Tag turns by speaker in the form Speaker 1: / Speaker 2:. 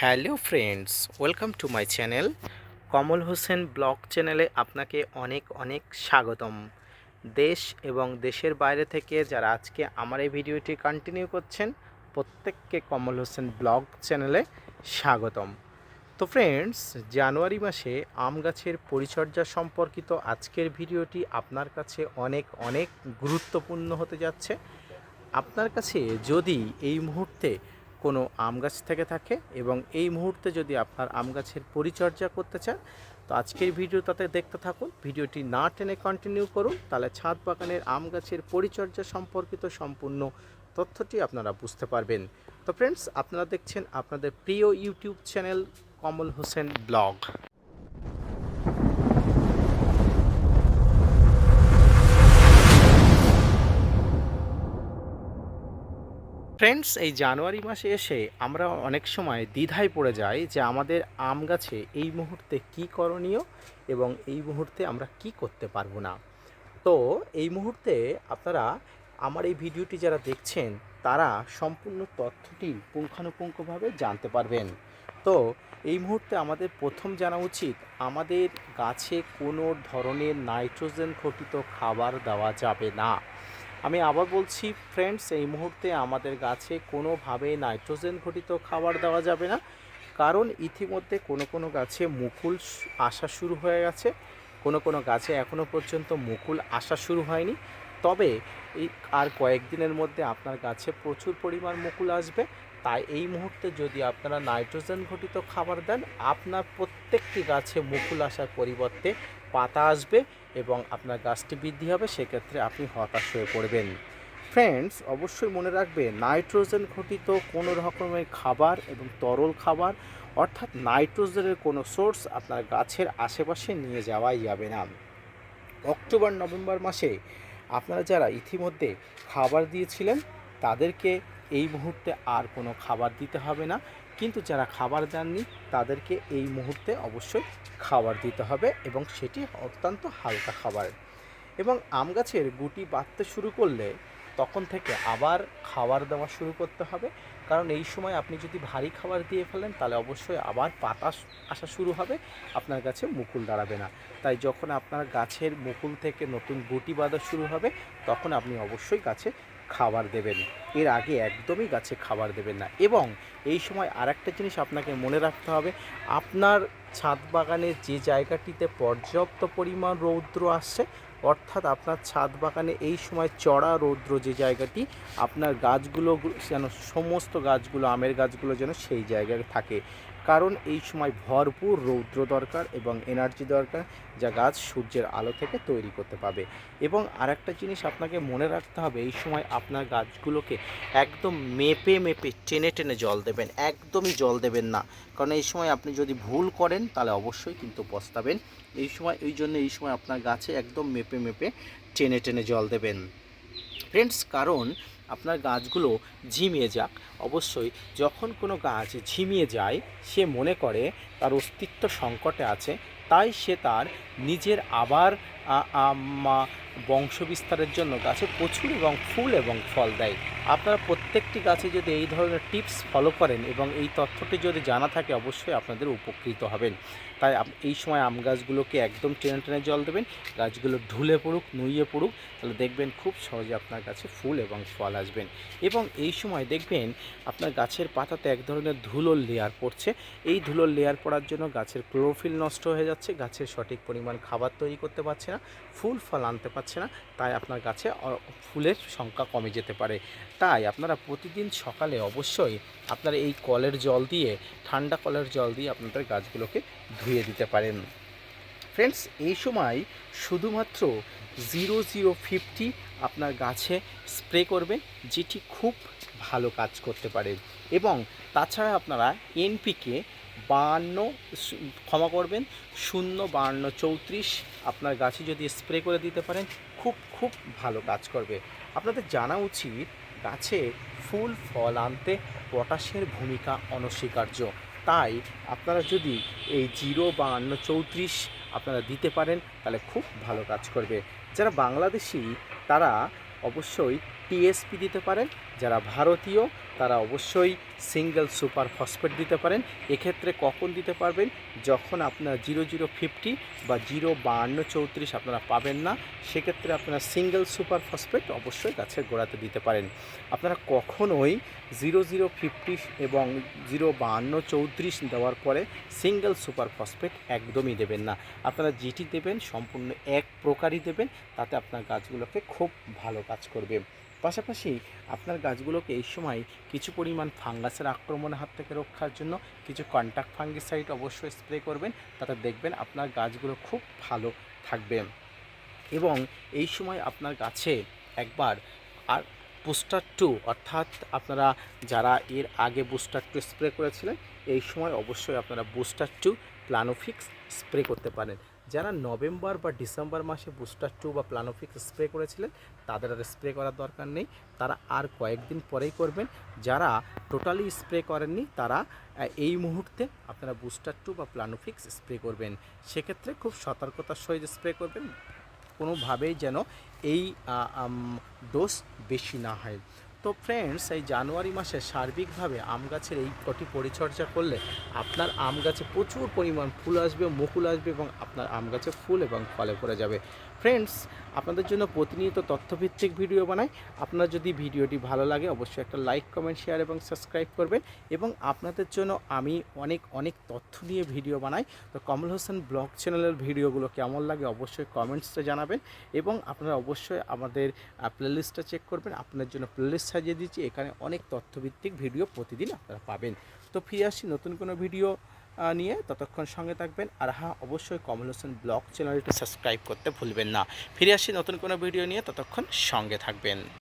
Speaker 1: Hello friends, welcome to my channel. Kamal Hossain blog চ্যানেলে আপনাকে অনেক অনেক স্বাগতম। দেশ এবং দেশের বাইরে থেকে যারা আজকে আমার এই ভিডিওটি কন্টিনিউ করছেন, প্রত্যেককে কমল হোসেন ব্লগ চ্যানেলে স্বাগতম। তো ফ্রেন্ডস, জানুয়ারি মাসে আম গাছের পরিচর্যা সম্পর্কিত আজকের ভিডিওটি আপনার কাছে অনেক অনেক গুরুত্বপূর্ণ হতে যাচ্ছে। আপনার কাছে যদি এই মুহূর্তে কোনো আম গাছ থেকে থাকে এবং এই মুহূর্তে যদি আপনার আম গাছের পরিচর্যা করতে চান, তো আজকের ভিডিও তাতে দেখতে থাকুন। ভিডিওটি না টেনে কন্টিনিউ করুন, তাহলে ছাদ বাগানের আম গাছের পরিচর্যা সম্পর্কিত সম্পূর্ণ তথ্যটি আপনারা বুঝতে পারবেন। তো ফ্রেন্ডস আপনারা দেখছেন আপনাদের প্রিয় YouTube channel Kamal Hossain blog. Friends এই জানুয়ারি মাসে এসে আমরা অনেক সময় দ্বিধায় পড়ে যাই যে আমাদের আম গাছে এই মুহূর্তে কি করণীয় এবং এই মুহূর্তে আমরা কি করতে পারব না। তো এই মুহূর্তে আপনারা আমার এই ভিডিওটি যারা দেখছেন, তারা সম্পূর্ণ তথ্যটি পুঙ্খানুপুঙ্খভাবে জানতে পারবেন। তো এই মুহূর্তে আমাদের প্রথম জানা উচিত, আমাদের গাছে কোনো ধরনের নাইট্রোজেন ঘটিত খাবার দেওয়া যাবে না। আমি আবার বলছি ফ্রেন্ডস এই মুহূর্তে আমাদের গাছে কোনোভাবে নাইট্রোজেন ঘটিত খাবার দেওয়া যাবে না। কারণ ইতিমধ্যে কোনো কোনো গাছে মুকুল আসা শুরু হয়ে গেছে। কোনো কোনো গাছে এখনও পর্যন্ত মুকুল আসা শুরু হয়নি। তবে এই আর কয়েকদিনের মধ্যে আপনার গাছে প্রচুর পরিমাণ মুকুল আসবে। তাই এই মুহূর্তে যদি আপনারা নাইট্রোজেন ঘটিত খাবার দেন, আপনার প্রত্যেকটি গাছে মুকুল আসার পরিবর্তে পাতা আসবে এবং আপনার গাছটি বৃদ্ধি হবে, সেক্ষেত্রে আপনি হতাশ হয়ে পড়বেন। ফ্রেন্ডস অবশ্যই মনে রাখবে নাইট্রোজেন ঘটিত কোনো রকমের খাবার এবং তরল খাবার, অর্থাৎ নাইট্রোজেনের কোনো সোর্স আপনার গাছের আশেপাশে নিয়ে যাওয়াই যাবে না। অক্টোবর, নভেম্বর মাসে আপনারা যারা ইতিমধ্যে খাবার দিয়েছিলেন তাদেরকে এই মুহূর্তে আর কোনো খাবার দিতে হবে না। কিন্তু যারা খাবার দেননি, তাদেরকে এই মুহূর্তে অবশ্যই খাবার দিতে হবে এবং সেটি অত্যন্ত হালকা খাবার। এবং আম গাছের গুটি বাঁধতে শুরু করলে তখন থেকে আবার খাবার দেওয়া শুরু করতে হবে। কারণ এই সময় আপনি যদি ভারী খাবার দিয়ে ফেলেন, তাহলে অবশ্যই আবার পাতা আসা শুরু হবে, আপনার গাছে মুকুল দাঁড়াবে না। তাই যখন আপনার গাছের মুকুল থেকে নতুন গুটি বাঁধা শুরু হবে, তখন আপনি অবশ্যই গাছে খাবার দেবেন। এর আগে একদমই গাছে খাবার দেবেন না। এবং এই সময় আরেকটা জিনিস আপনাকে মনে রাখতে হবে, আপনার ছাদ বাগানে যে জায়গাটিতে পর্যাপ্ত পরিমাণ রৌদ্র আসছে, অর্থাৎ আপনার ছাদ বাগানে এই সময় চড়া রৌদ্র যে জায়গাটি, আপনার গাছগুলো যেন, সমস্ত গাছগুলো, আমের গাছগুলো যেন সেই জায়গায় থাকে। কারণ এই সময় ভরপুর রৌদ্র দরকার এবং এনার্জি দরকার যা গাছ সূর্যের আলো থেকে তৈরি করতে পারবে। এবং আরেকটা জিনিস আপনাকে মনে রাখতে হবে, এই সময় আপনার গাছগুলোকে একদম মেপে মেপে টেনে টেনে জল দেবেন, একদমই জল দেবেন না। কারণ এই সময় আপনি যদি ভুল করেন, তাহলে অবশ্যই কিন্তু পস্তাবেন। এই সময়, এই জন্য এই সময় আপনার গাছে একদম মেপে মেপে টেনে টেনে জল দেবেন। ফ্রেন্ডস কারণ আপনার গাছগুলো ঝিমিয়ে যাক। অবশ্যই যখন কোনো গাছ ঝিমিয়ে যায়, সে মনে করে তার অস্তিত্ব সংকটে আছে, তাই সে তার নিজের আবার বংশ বিস্তারের জন্য গাছে প্রচুর এবং ফুল এবং ফল দেয়। আপনারা প্রত্যেকটি গাছে যদি এই ধরনের টিপস ফলো করেন এবং এই তথ্যটি যদি জানা থাকে, অবশ্যই আপনাদের উপকৃত হবেন। তাই এই সময় আম গাছগুলোকে একদম টেনে টেনে জল দেবেন, গাছগুলো ঢুলে পড়ুক, নুইয়ে পড়ুক, তাহলে দেখবেন খুব সহজে আপনার কাছে ফুল এবং ফল আসবেন। এবং এই সময় দেখবেন আপনার গাছের পাতাতে এক ধরনের ধুলোর লেয়ার পড়ছে। এই ধুলোর লেয়ার পড়ার জন্য গাছের ক্লোরোফিল নষ্ট হয়ে যাচ্ছে, গাছের সঠিক পরিমাণ খাবার তৈরি করতে পারছে না, ফুল ফল আনতে পারছে না, তাই আপনার গাছে ফুলের সংখ্যা কমে যেতে পারে। তাই আপনারা প্রতিদিন সকালে অবশ্যই আপনারা এই কলের জল দিয়ে, ঠান্ডা কলের জল দিয়ে আপনাদের গাছগুলোকে ধুয়ে দিতে পারেন। ফ্রেন্ডস, এই সময় শুধুমাত্র জিরো জিরো ফিফটি আপনার গাছে স্প্রে করবেন যেটি খুব ভালো কাজ করতে পারে। এবং তাছাড়া আপনারা এনপিকে বাহান্ন ক্ষমা করবেন, শূন্য বাহান্ন চৌত্রিশ। আপনার গাছে যদি স্প্রে করে দিতে পারেন, খুব খুব ভালো কাজ করবে। আপনাদের জানা উচিত, গাছে ফুল, ফল আনতে পটাশের ভূমিকা অনস্বীকার্য। তাই আপনারা যদি এই জিরো বাহান্ন চৌত্রিশ আপনারা দিতে পারেন, তাহলে খুব ভালো কাজ করবে। যারা বাংলাদেশি, তারা অবশ্যই টিএসপি দিতে পারেন। যারা ভারতীয়, তারা অবশ্যই সিঙ্গেল সুপার ফসফেট দিতে পারেন। এক্ষেত্রে কখন দিতে পারবেন? যখন আপনার জিরো জিরো ফিফটি বা জিরো বাহান্ন চৌত্রিশ আপনারা পাবেন না, সেক্ষেত্রে আপনারা সিঙ্গেল সুপার ফসফেট অবশ্যই গাছের গোড়াতে দিতে পারেন। আপনারা কখনোই জিরো জিরো ফিফটি এবং জিরো বাহান্ন চৌত্রিশ দেওয়ার পরে সিঙ্গেল সুপার ফসফেট একদমই দেবেন না। আপনারা যেটি দেবেন, সম্পূর্ণ এক প্রকারই দেবেন, তাতে আপনার গাছগুলোকে খুব ভালো কাজ করবে। পাশাপাশি আপনার গাছগুলোকে এই সময় কিছু পরিমাণ ফাঙ্গাসের আক্রমণের হাত থেকে রক্ষার জন্য কিছু কন্ট্যাক্ট ফাঙ্গিসাইড অবশ্যই স্প্রে করবেন। তাতে দেখবেন আপনার গাছগুলো খুব ভালো থাকবে। এবং এই সময় আপনার গাছে একবার আর বুস্টার টু অর্থাৎ আপনারা যারা এর আগে বুস্টার টু স্প্রে করেছিলেন, এই সময় অবশ্যই আপনারা বুস্টার টু প্লানোফিক্স স্প্রে করতে পারেন। যারা নভেম্বর বা ডিসেম্বর মাসে বুস্টার টু বা প্লানোফিক্স স্প্রে করেছিলেন, তাদের আর স্প্রে করার দরকার নেই। তারা আর কয়েকদিন পরেই করবেন। যারা টোটালি স্প্রে করেননি, তারা এই মুহূর্তে আপনারা বুস্টার টু বা প্লানোফিক্স স্প্রে করবেন। সেক্ষেত্রে খুব সতর্কতার সহিত স্প্রে করবেন। কোনোভাবেই যেন এই ডোজ বেশি না হয়। তো ফ্রেন্ডস এই জানুয়ারি মাসে সার্বিকভাবে আম গাছের এই কটি পরিচর্যা করলে আপনার আম গাছে প্রচুর পরিমাণ ফুল আসবে, মুকুল আসবে এবং আপনার আম গাছে ফুল এবং ফলে পড়ে যাবে। ফ্রেন্ডস আপনাদের জন্য প্রতিনিয়ত তথ্যভিত্তিক ভিডিও বানাই। আপনার যদি ভিডিওটি ভালো লাগে, অবশ্যই একটা লাইক কমেন্ট শেয়ার এবং সাবস্ক্রাইব করবেন। এবং আপনাদের জন্য আমি অনেক অনেক তথ্য নিয়ে ভিডিও বানাই। তো কমল হোসেন ব্লগ চ্যানেলের ভিডিওগুলো কেমন লাগে, অবশ্যই কমেন্টসে জানাবেন। এবং আপনারা অবশ্যই আমাদের প্লেলিস্টটা চেক করবেন। আপনার জন্য প্লেলিস্ট সাজিয়ে দিচ্ছি। এখানে অনেক তথ্যভিত্তিক ভিডিও প্রতিদিন আপনারা পাবেন। তো ফিরে আসি নতুন কোনো ভিডিও নিয়ে ততক্ষণ সঙ্গে থাকবেন। আর হ্যাঁ অবশ্যই কমল হোসেন ব্লগ চ্যানেলটি সাবস্ক্রাইব করতে ভুলবেন না। ফিরে আসি নতুন কোনো ভিডিও নিয়ে, ততক্ষণ সঙ্গে থাকবেন।